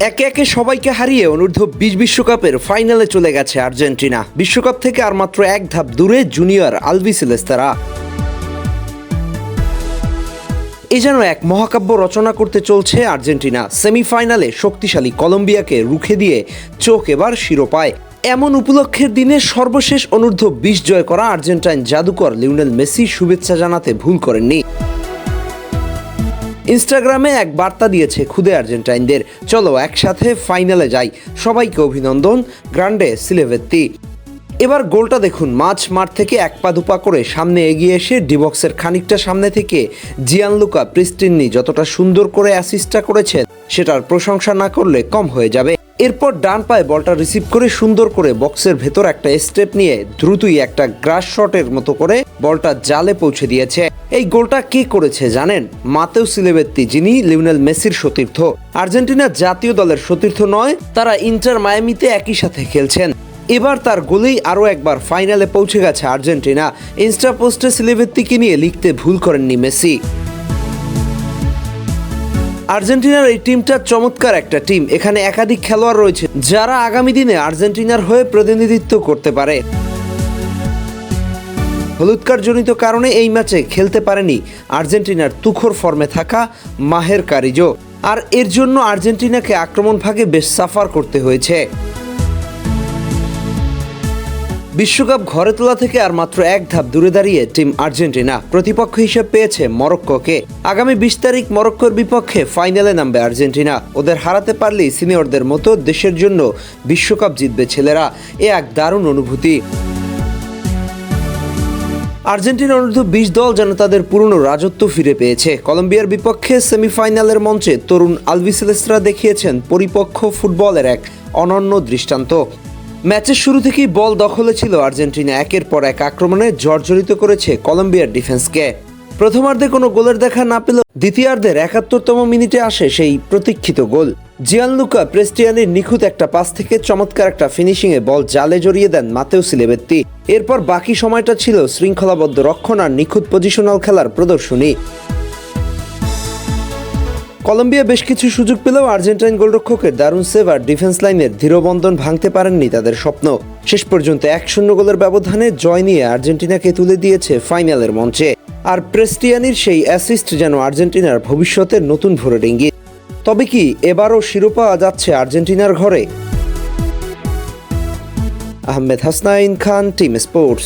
একে একে সবাইকে হারিয়ে অনূর্ধ্ব বিশ বিশ্বকাপের ফাইনালে চলে গেছে আর্জেন্টিনা। বিশ্বকাপ থেকে আর মাত্র এক ধাপ দূরে জুনিয়র আলভিসেলেস্তারা এ যেন এক মহাকাব্য রচনা করতে চলছে আর্জেন্টিনা। সেমিফাইনালে শক্তিশালী কলম্বিয়াকে রুখে দিয়ে চোখ এবার শিরোপায়। এমন উপলক্ষের দিনে সর্বশেষ অনূর্ধ্ব বিশ জয় করা আর্জেন্টাইন জাদুকর লিওনেল মেসি শুভেচ্ছা জানাতে ভুল করেননি। ইনস্টাগ্রামে এক বার্তা দিয়েছে খুদে আর্জেন্টাইনদের। চলো, একসাথে ফাইনালে যাই। সবাইকে অভিনন্দন, গ্রান্ডে সিলেভেত্তি। এবার গোলটা দেখুন মাছ মাঠ থেকে এক পা দুপা করে সামনে এগিয়ে এসে ডিবক্সের খানিকটা সামনে থেকে জিয়ানলুকা প্রিস্টিন্নি যতটা সুন্দর করে অ্যাসিস্টটা করেছেন, সেটার প্রশংসা না করলে কম হয়ে যাবে। এরপর ডান পায়ে বলটা রিসিভ করে সুন্দর করে বক্সের ভেতর একটা স্টেপ নিয়ে দ্রুতই একটা গ্রাস শটের মতো করে বলটা জালে পৌঁছে দিয়েছে। এই গোলটা কে করেছে জানেন? মাতেও সিলেবেত্তি, যিনি লিওনেল মেসির সতীর্থ। আর্জেন্টিনার জাতীয় দলের সতীর্থ নয়, তারা ইন্টার মায়ামিতে একই সাথে খেলছেন। এবার তার গোলেই আরও একবার ফাইনালে পৌঁছে গেছে আর্জেন্টিনা। ইনস্টা পোস্টে সিলেবেত্তিকে নিয়ে লিখতে ভুল করেননি মেসি। আর্জেন্টিনার এই টিমটা চমৎকার একটা টিম। এখানে একাধিক খেলোয়াড় রয়েছে, যারা আগামী দিনে আর্জেন্টিনার হয়ে প্রতিনিধিত্ব করতে পারে। হলুদ জনিত কারণে এই ম্যাচে খেলতে পারেনি আর্জেন্টিনার তুখর ফর্মে থাকা মাহের কারিজো। আর এর জন্য আর্জেন্টিনাকে আক্রমণ ভাগে বেশ সাফার করতে হয়েছে। বিশ্বকাপ ঘরে তোলা থেকে আর মাত্র এক ধাপ দূরে দাঁড়িয়ে টিম আর্জেন্টিনা প্রতিপক্ষ হিসেবে পেয়েছে মরক্কোকে। আগামী বিশ তারিখ মরক্কোর বিপক্ষে ফাইনালে নামবে আর্জেন্টিনা। ওদের হারাতে পারলেই সিনিয়রদের মতো দেশের জন্য বিশ্বকাপ জিতবে ছেলেরা। এ এক দারুণ অনুভূতি। আর্জেন্টিনা অনূর্ধ্ব বিশ দল যেন তাদের পুরনো রাজত্ব ফিরে পেয়েছে। কলম্বিয়ার বিপক্ষে সেমিফাইনালের মঞ্চে তরুণ আলভিসেলেসরা দেখিয়েছেন পরিপক্ষ ফুটবলের এক অনন্য দৃষ্টান্ত। ম্যাচের শুরু থেকেই বল দখলে ছিল আর্জেন্টিনা। একের পর এক আক্রমণে জর্জরিত করেছে কলম্বিয়ার ডিফেন্সকে। প্রথমার্ধে কোনো গোলের দেখা না পেলেও দ্বিতীয়ার্ধের একাত্তরতম মিনিটে আসে সেই প্রতীক্ষিত গোল। জিয়ানলুকা প্রেস্টিয়ানের নিখুঁত একটা পাস থেকে চমৎকার একটা ফিনিশিংয়ে বল জালে জড়িয়ে দেন মাতেও সিলেবেত্তি এরপর বাকি সময়টা ছিল শৃঙ্খলাবদ্ধ রক্ষণ আর নিখুঁত পজিশনাল খেলার প্রদর্শনী। কলম্বিয়া বেশ কিছু সুযোগ পেলেও আর্জেন্টাইন গোলরক্ষকের দারুণ সেভ আর ডিফেন্স লাইনের দৃঢ়বন্ধন ভাঙতে পারেননি তাদের স্বপ্ন। শেষ পর্যন্ত এক শূন্য গোলের ব্যবধানে জয় নিয়ে আর্জেন্টিনাকে তুলে দিয়েছে ফাইনালের মঞ্চে। আর প্রেস্টিয়ানির সেই অ্যাসিস্ট যেন আর্জেন্টিনার ভবিষ্যতের নতুন ভোরের ইঙ্গিত। তবে কি এবারও শিরোপা যাচ্ছে আর্জেন্টিনার ঘরে? Ahmed Hasnain Khan, team sports.